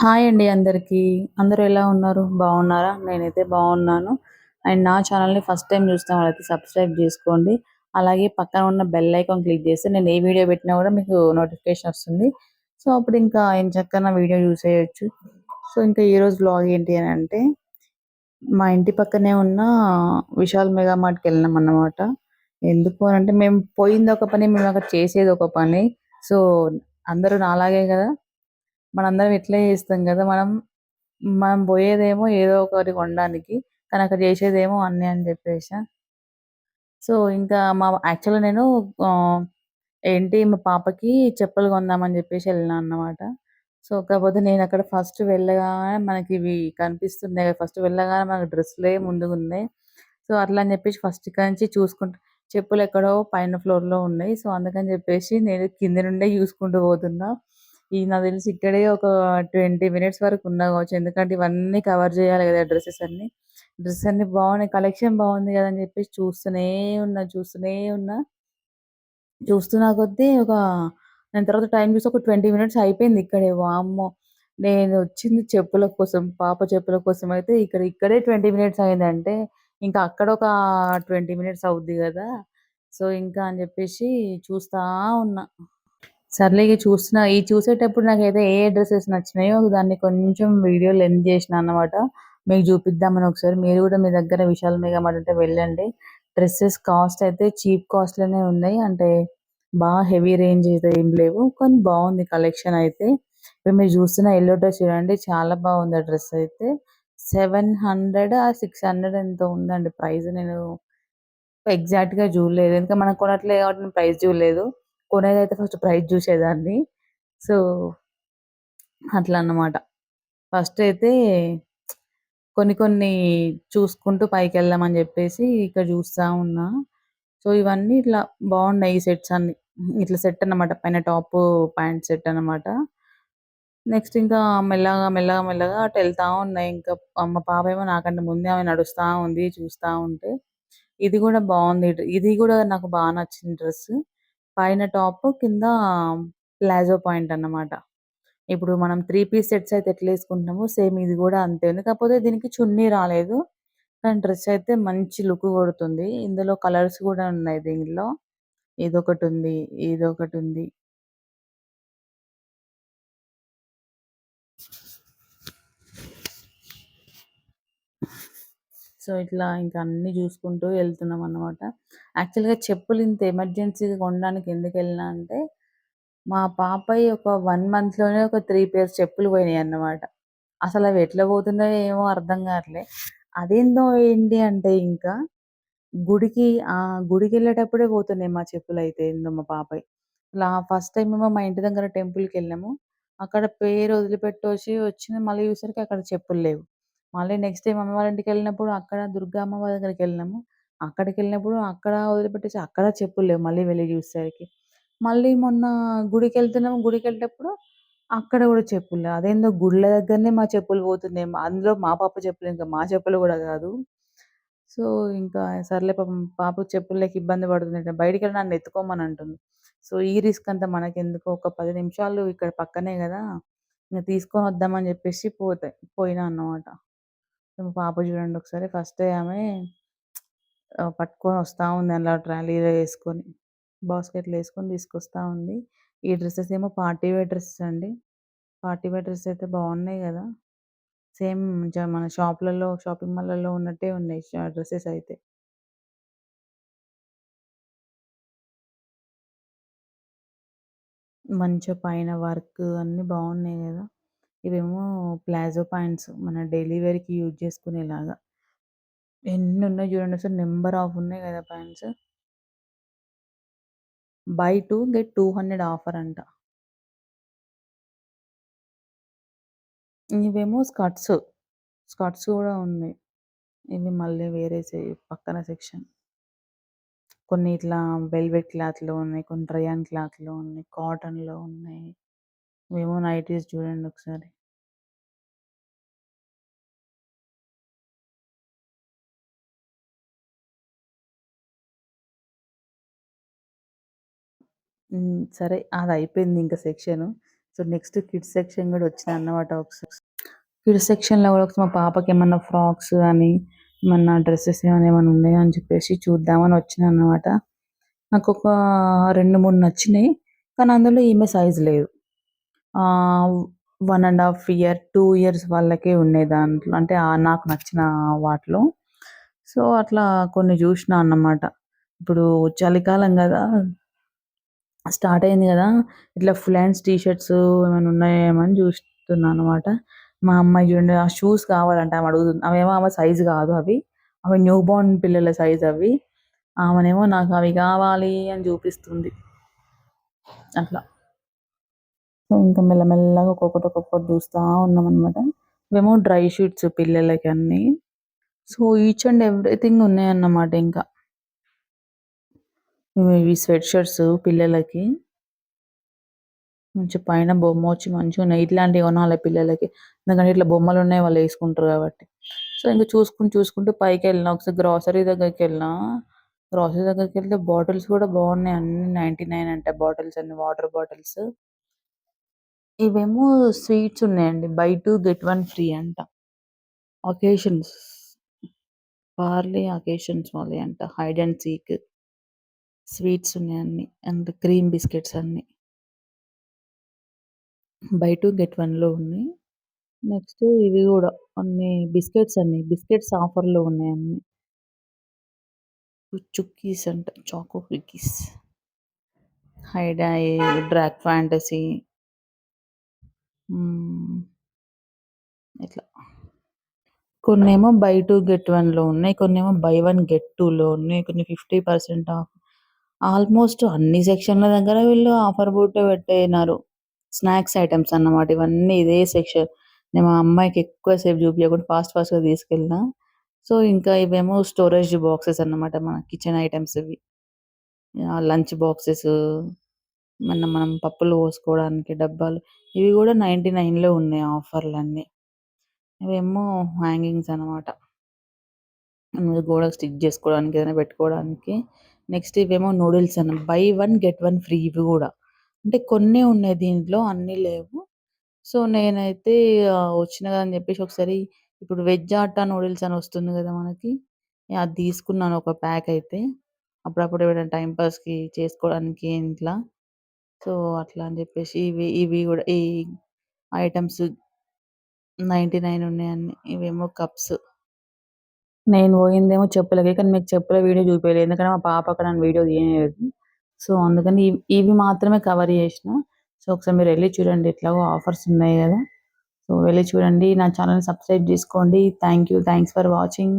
Hi అండి అందరికీ. అందరూ ఎలా ఉన్నారు? బాగున్నారా? నేనైతే బాగున్నాను. అండ్ నా ఛానల్‌ని ఫస్ట్ టైం చూస్తున్న వాళ్ళైతే సబ్స్క్రైబ్ చేసుకోండి. అలాగే పక్కన ఉన్న బెల్ ఐకాన్ క్లిక్ చేస్తే నేను ఏ వీడియో పెట్టినా కూడా మీకు నోటిఫికేషన్ వస్తుంది. సో, అప్పుడు ఇంకా ఆయన చక్కన వీడియో చూసేయొచ్చు. సో, ఇంకా ఈరోజు బ్లాగ్ ఏంటి అని అంటే మా ఇంటి పక్కనే ఉన్న విశాల్ మెగా మార్ట్‌కి వెళ్ళినామన్నమాట. ఎందుకు అని అంటే మేము పోయింది ఒక పని, మేము అక్కడ చేసేది ఒక పని. సో, అందరూ నాలాగే కదా! మనందరం ఇట్లే చేస్తాం కదా! మనం మనం పోయేదేమో ఏదో ఒకటి కొనడానికి. కానీ అక్కడ చేసేదేమో అన్నీ అని చెప్పేసా. సో, ఇంకా మా యాక్చువల్‌గా నేను ఏంటి మా పాపకి చెప్పులు కొందామని చెప్పేసి వెళ్ళినా అన్నమాట. సో, కాకపోతే నేను అక్కడ ఫస్ట్ వెళ్ళగానే మనకి ఇవి కనిపిస్తున్నాయి కదా! ఫస్ట్ వెళ్ళగానే మనకు డ్రెస్సులే ముందుగున్నాయి. సో, అట్లా అని చెప్పేసి ఫస్ట్ ఇక్కడ నుంచి చూసుకుంటూ చెప్పులు ఎక్కడో పైన ఫ్లోర్‌లో ఉన్నాయి. సో, అందుకని చెప్పేసి నేను కింద నుండే చూసుకుంటూ పోతున్నా. ఈ నాకు తెలిసి ఇక్కడే ఒక 20 మినిట్స్ వరకు ఉన్నా కావచ్చు. ఎందుకంటే ఇవన్నీ కవర్ చేయాలి కదా! డ్రెస్సెస్ అన్ని డ్రెస్ అన్ని బాగున్నాయి. కలెక్షన్ బాగుంది కదా! అని చెప్పేసి చూస్తూనే ఉన్నా, చూస్తూనే ఉన్నా. చూస్తున్నా కొద్దీ ఒక నేను తర్వాత టైం చూసి ఒక 20 మినిట్స్ అయిపోయింది ఇక్కడే. వామ్మో! నేను వచ్చింది చెప్పుల కోసం, పాప చెప్పుల కోసం అయితే ఇక్కడ ఇక్కడే 20 మినిట్స్ అయిందంటే, ఇంకా అక్కడ ఒక 20 మినిట్స్ అవుద్ది కదా! సో, ఇంకా అని చెప్పేసి చూస్తా ఉన్నా. సర్లే ఇక చూస్తున్నా. ఈ చూసేటప్పుడు నాకైతే ఏ ఏ నచ్చినాయో దాన్ని కొంచెం వీడియో లెంత్ చేసిన అన్నమాట. మీకు చూపిద్దామని ఒకసారి. మీరు కూడా మీ దగ్గర విశాల్ మెగా అంటే వెళ్ళండి. డ్రెస్సెస్ కాస్ట్ అయితే చీప్ కాస్ట్‌లోనే ఉన్నాయి. అంటే బాగా హెవీ రేంజ్ అయితే ఏం లేవు. కానీ బాగుంది కలెక్షన్ అయితే. ఇప్పుడు మీరు చూస్తున్న యెల్లో డ్రెస్ చూడండి చాలా బాగుంది ఆ డ్రెస్ అయితే. సెవెన్ హండ్రెడ్ ఆ సిక్స్ హండ్రెడ్ ఎంతో ఉందండి ప్రైస్. నేను ఎగ్జాక్ట్‌గా చూడలేదు. ఎందుకంటే మనకు కొనట్లేదు కాబట్టి నేను ప్రైస్ చూడలేదు. కొనేదైతే ఫస్ట్ ప్రైస్ చూసేదాన్ని. సో, అట్లా అన్నమాట. ఫస్ట్ అయితే కొన్ని కొన్ని చూసుకుంటూ పైకి వెళ్దామని చెప్పేసి ఇక్కడ చూస్తా ఉన్నా. సో, ఇవన్నీ ఇట్లా బాగున్నాయి ఈ సెట్స్ అన్ని ఇట్లా సెట్ అన్నమాట. పైన టాప్ ప్యాంట్ సెట్ అన్నమాట. నెక్స్ట్ ఇంకా మెల్లగా, మెల్లగా, మెల్లగా అటు వెళ్తా ఉన్నాయి ఇంకా అమ్మ పాప ఏమో నాకంటే ముందే ఆమె నడుస్తూ ఉంది చూస్తా ఉంటే. ఇది కూడా బాగుంది. ఇది కూడా నాకు బాగా నచ్చింది డ్రెస్. పైన టాప్, కింద ప్లాజో పాయింట్ అన్నమాట. ఇప్పుడు మనం త్రీ పీస్ సెట్స్ అయితే ఎట్లా వేసుకుంటామో సేమ్ ఇది కూడా అంతే ఉంది. కాకపోతే దీనికి చున్నీ రాలేదు. కానీ డ్రెస్ అయితే మంచి లుక్ కొడుతుంది. ఇందులో కలర్స్ కూడా ఉన్నాయి దీనిలో. ఇదొకటి ఉంది. ఇదొకటి ఉంది. సో, ఇట్లా ఇంకా అన్ని చూసుకుంటూ వెళ్తున్నాం అన్నమాట. యాక్చువల్‌గా చెప్పులు ఇంత ఎమర్జెన్సీగా కొనడానికి ఎందుకు వెళ్ళినా అంటే, మా పాపయ్య ఒక వన్ మంత్‌లోనే ఒక త్రీ పేర్స్ చెప్పులు పోయినాయి అన్నమాట. అసలు అవి ఎట్లా పోతున్నాయో ఏమో అర్థం కావట్లే. అదేందో ఏంటి అంటే ఇంకా గుడికి ఆ గుడికి వెళ్ళేటప్పుడే పోతున్నాయి మా చెప్పులు అయితే ఏందో మా పాపయ్య ఇలా ఫస్ట్ టైం ఏమో మా ఇంటి దగ్గర టెంపుల్‌కెళ్ళాము. అక్కడ పేరు వదిలిపెట్టొచ్చి వచ్చిన మళ్ళీ చూసరికి అక్కడ చెప్పులు లేవు. మళ్ళీ నెక్స్ట్ టైం అమ్మ వాళ్ళ ఇంటికెళ్ళినప్పుడు అక్కడ దుర్గా అమ్మవారి అక్కడికి వెళ్ళినప్పుడు అక్కడ వదిలిపెట్టేసి అక్కడ చెప్పులు లేవు మళ్ళీ వెళ్ళి చూసేసరికి. మళ్ళీ మొన్న గుడికి వెళ్తున్నాము గుడికెళ్ళేటప్పుడు అక్కడ కూడా చెప్పులు లేవు. అదేందో గుళ్ళ దగ్గరనే మా చెప్పులు పోతున్నాయి. అందులో మా పాప చెప్పులు ఇంకా మా చెప్పులు కూడా కాదు. సో, ఇంకా సర్లే పాపం పాప చెప్పులు లేక ఇబ్బంది బయటికి వెళ్ళి నన్ను ఎత్తుకోమని అంటుంది. సో, ఈ రిస్క్ అంతా మనకెందుకు ఒక పది నిమిషాలు ఇక్కడ పక్కనే కదా! ఇంకా తీసుకొని వద్దామని చెప్పేసి పోతాయి పోయినా అన్నమాట. పాప చూడండి ఒకసారి ఫస్ట్ ఆమె పట్టుకొని వస్తా ఉంది అలా ట్రాలీలో వేసుకొని బాస్కెట్‌లో వేసుకొని తీసుకొస్తా ఉంది. ఈ డ్రెస్సెస్ ఏమో పార్టీ వేర్ డ్రెస్సెస్ అండి. పార్టీ వేర్ డ్రెస్ అయితే బాగున్నాయి కదా! సేమ్ మన షాప్‌లలో, షాపింగ్ మాల్‌లలో ఉన్నట్టే ఉన్నాయి డ్రెస్సెస్ అయితే. మంచిగా పైన వర్క్ అన్నీ బాగున్నాయి కదా! ఇవేమో ప్లాజో పాయింట్స్ మన డైలీ వేర్‌కి యూజ్ చేసుకునేలాగా. ఎన్ని ఉన్నాయి చూడండి అసలు నెంబర్ ఆఫ్ ఉన్నాయి కదా pants buy two get 200 offer అంట. ఇవేమో స్కర్ట్స్. స్కర్ట్స్ కూడా ఉన్నాయి. ఇవి మళ్ళీ వేరే పక్కన సెక్షన్. కొన్ని ఇట్లా వెల్వెట్ క్లాత్‌లో ఉన్నాయి. కొన్ని రేయాన్ క్లాత్‌లో ఉన్నాయి. కాటన్‌లో ఉన్నాయి. ఇవేమో నైటీస్ చూడండి ఒకసారి. సరే అది అయిపోయింది ఇంకా section. So next kids section కూడా వచ్చింది అన్నమాట ఒకసారి. కిడ్స్ సెక్షన్లో కూడా ఒకసారి మా పాపకి ఏమన్నా ఫ్రాక్స్ కానీ ఏమన్నా డ్రెస్సెస్ ఏమైనా ఏమైనా ఉన్నాయా అని చెప్పేసి చూద్దామని వచ్చిన అన్నమాట. నాకు ఒక రెండు మూడు నచ్చినాయి. కానీ అందులో ఈమె సైజ్ లేదు. One and half year two years వాళ్ళకే ఉన్నాయి దాంట్లో అంటే నాకు నచ్చిన వాటిలో. సో అట్లా కొన్ని చూసిన అన్నమాట. ఇప్పుడు చలికాలం కదా స్టార్ట్ అయింది కదా ఇట్లా ఫుల్ హ్యాండ్స్ టీ షర్ట్స్ ఏమైనా ఉన్నాయేమో అని చూస్తున్నాను అనమాట మా అమ్మాయి చూడండి ఆ షూస్ కావాలంటే ఆమె అడుగుతుంది అవేమో ఆమె సైజ్ కాదు అవి. అవి న్యూ బోర్న్ పిల్లల సైజ్ అవి. ఆమెనేమో నాకు అవి కావాలి అని చూపిస్తుంది. అట్లా. సో ఇంకా మెల్లమెల్లగా ఒక్కొక్కటి ఒక్కొక్కటి చూస్తూ ఉన్నాం అనమాట ఇవేమో డ్రై షీట్స్ పిల్లలకి అన్ని. సో ఈచ్ అండ్ ఎవ్రీథింగ్ ఉన్నాయన్నమాట ఇంకా. ఇవి స్వెట్ షర్ట్స్ పిల్లలకి. మంచి పైన బొమ్మ వచ్చి మంచిగా ఉన్నాయి. ఇట్లాంటివి కొనాలి పిల్లలకి. ఎందుకంటే ఇట్లా బొమ్మలు ఉన్నాయి వాళ్ళు వేసుకుంటారు కాబట్టి. సో ఇంకా చూసుకుంటూ చూసుకుంటూ పైకి వెళ్ళిన ఒకసారి గ్రాసరీ దగ్గరికి వెళ్ళినా గ్రాసరీ దగ్గరికి వెళ్తే బాటిల్స్ కూడా బాగున్నాయి. అన్ని నైన్టీ నైన్ అంటే బాటిల్స్ అన్ని వాటర్ బాటిల్స్ ఇవేమో స్వీట్స్ ఉన్నాయండి. Buy two get one free అంట. అకేషన్స్ పార్లీ అకేషన్స్ వాళ్ళే అంట హైడ్ అండ్ సీక్ స్వీట్స్ ఉన్నాయి అన్ని. అండ్ క్రీమ్ బిస్కెట్స్ అన్ని. బై టూ గెట్ వన్లో ఉన్నాయి. నెక్స్ట్ ఇవి కూడా అన్ని బిస్కెట్స్ అన్ని. బిస్కెట్స్ ఆఫర్లో ఉన్నాయి అన్ని. చుక్కీస్ అంట choco cookies Hide Dark Fantasy. ఇట్లా. కొన్నేమో బై టూ గెట్ వన్లో ఉన్నాయి. కొన్నేమో బై వన్ గెట్ టూలో ఉన్నాయి. కొన్ని ఫిఫ్టీ పర్సెంట్ ఆఫ్ ఆల్మోస్ట్ అన్ని సెక్షన్ల దగ్గర వీళ్ళు ఆఫర్ బోర్డు పెట్టినారు. స్నాక్స్ ఐటమ్స్ అన్నమాట. ఇవన్నీ ఇదే సెక్షన్. నేను మా అమ్మాయికి ఎక్కువ సేపు చూపించకుండా ఫాస్ట్ ఫాస్ట్ తీసుకెళ్ళినా. తీసుకెళ్ళిన సో ఇంకా ఇవేమో స్టోరేజ్ బాక్సెస్ అన్నమాట మన కిచెన్ ఐటమ్స్ ఇవి. లంచ్ బాక్సెస్ మన మనం పప్పులు పోసుకోవడానికి డబ్బాలు ఇవి కూడా నైన్టీ నైన్లో ఉన్నాయి ఆఫర్లు అన్ని ఇవేమో హ్యాంగింగ్స్ అన్నమాట. గోడకు స్టిక్ చేసుకోవడానికి ఏదైనా పెట్టుకోవడానికి. నెక్స్ట్ ఇవేమో నూడిల్స్ అన్న buy one get one free ఇవి కూడా. అంటే కొన్ని ఉన్నాయి దీంట్లో అన్ని లేవు. సో నేనైతే వచ్చిన కదా అని చెప్పేసి ఒకసారి ఇప్పుడు వెజ్ ఆటా నూడిల్స్ అని వస్తుంది కదా మనకి అది తీసుకున్నాను ఒక ప్యాక్ అయితే. అప్పుడప్పుడు ఏమైనా టైం పాస్కి చేసుకోవడానికి ఇంట్లో. సో అట్లా అని చెప్పేసి ఇవి ఇవి కూడా ఈ ఐటమ్స్ నైంటీ నైన్ ఉన్నాయని ఇవేమో కప్స్. నేను పోయిందేమో చెప్పులకి కానీ మీకు చెప్పుల వీడియో చూపించలేదు ఎందుకంటే మా పాప అక్కడ నన్ను వీడియో తీయలేదు. సో అందుకని ఇవి ఇవి మాత్రమే కవర్ చేసిన. సో ఒకసారి మీరు వెళ్ళి చూడండి. ఎట్లాగో ఆఫర్స్ ఉన్నాయి కదా. సో వెళ్ళి చూడండి. నా ఛానల్ సబ్స్క్రైబ్ చేసుకోండి. Thank you thanks for watching